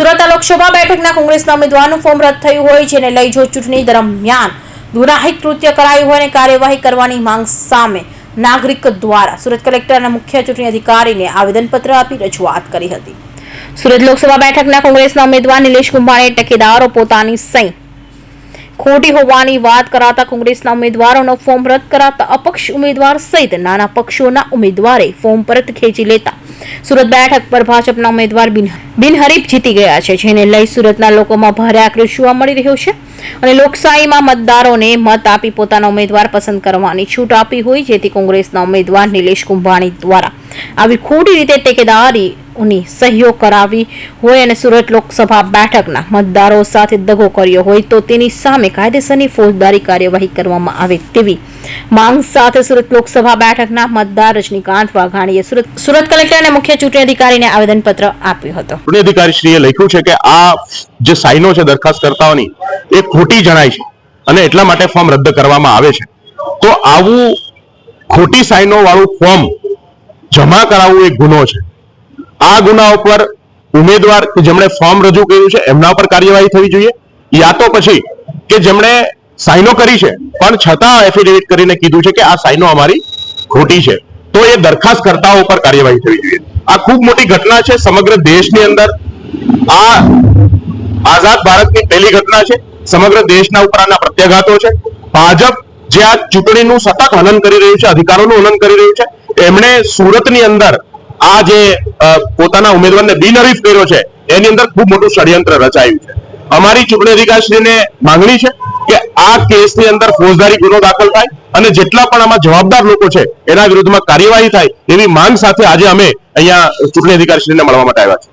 સુરત લોકસભા બેઠકના કોંગ્રેસના ઉમેદવારનું ફોર્મ રદ થયું હોય જેને લઈ જો ચૂંટણી દરમિયાન દુરાહિત કૃત્ય કરાયું હોય અને કાર્યવાહી કરવાની માંગ સામે નાગરિક દ્વારા સુરત કલેક્ટર અને મુખ્ય ચૂંટણી અધિકારીને આવેદનપત્ર આપી રજૂઆત કરી હતી. સુરત લોકસભા બેઠકના કોંગ્રેસના ઉમેદવાર નિલેશ કુંભાણીએ ટેકેદારો પોતાની સહી ખોટી હોવાની વાત કરાતા કોંગ્રેસના ઉમેદવારોનો ફોર્મ રદ કરાતા અપક્ષ ઉમેદવાર સહિત નાના પક્ષોના ઉમેદવારે ફોર્મ પરત ખેંચી લેતા સુરત બેઠક પર ભાજપના ઉમેદવાર બિન બિનહરીફ જીતી ગયા છે, જેને લઈ સુરતના લોકોમાં ભારે આક્રોશ જોવા મળી રહ્યો છે. અને લોકશાહીમાં મતદારોને મત આપી પોતાના ઉમેદવાર પસંદ કરવાની છૂટ આપી હોય, જેથી કોંગ્રેસના ઉમેદવાર નિલેશ કુંભાણી દ્વારા આવી ખોટી રીતે ટેકેદારીની સહયોગ કરાવી હોય અને સુરત લોકસભા બેઠકના મતદારો સાથે દગો કર્યો હોય તો તેની સામે કાયદેસરની ફોજદારી કાર્યવાહી કરવામાં આવે તેવી માંગ સાથે સુરત લોકસભા બેઠકના મતદાર રજનીકાંત વાઘાણીએ સુરત સુરત કલેક્ટર અને મુખ્ય ચૂંટણી અધિકારીને આવેદનપત્ર આપ્યું હતું. ચૂંટણી અધિકારીશ્રીએ લખ્યું છે કે આ જે સાઈનો છે દરખાસ્તકર્તાઓની એ ખોટી જણાય છે અને એટલા માટે ફોર્મ રદ કરવામાં આવે છે. તો આવું ખોટી સાઈનો વાળું ફોર્મ જમા કરાવવું એ ગુનો છે. આ ગુના ઉપર ઉમેદવાર કે જેમણે ફોર્મ રજૂ કર્યું છે, એમના પર કાર્યવાહી થવી જોઈએ. યા તો પછી કે જેમણે સાઈનો કરી છે, પણ છતાં એફિડેવિટ કરીને કીધું છે કે આ સાઇનો અમારી ખોટી છે. તો એ દરખાસ્ત કરતાઓ પર કાર્યવાહી થવી જોઈએ. આ ખૂબ મોટી ઘટના છે, સમગ્ર દેશની અંદર. આ આઝાદ ભારતની પહેલી ઘટના છે, સમગ્ર દેશના ઉપર આના પ્રત્યાઘાતો છે. ભાજપ જે આ ચૂંટણીનું સતત હનન કરી રહ્યું છે, અધિકારોનું હનન કરી રહ્યું છે, એમણે સુરતની અંદર આ જે પોતાના ઉમેદવારને બિનહરીફ કર્યો છે, એની અંદર ખૂબ મોટું ષડયંત્ર રચાયું છે. અમારી ચૂંટણી અધિકારીશ્રીને માંગણી છે કે આ કેસની અંદર ફોજદારી ગુનો દાખલ થાય અને જેટલા પણ આમાં જવાબદાર લોકો છે, એના વિરુદ્ધમાં કાર્યવાહી થાય એવી માંગ સાથે આજે અમે અહીંયા ચૂંટણી અધિકારીશ્રીને મળવા માટે આવ્યા છે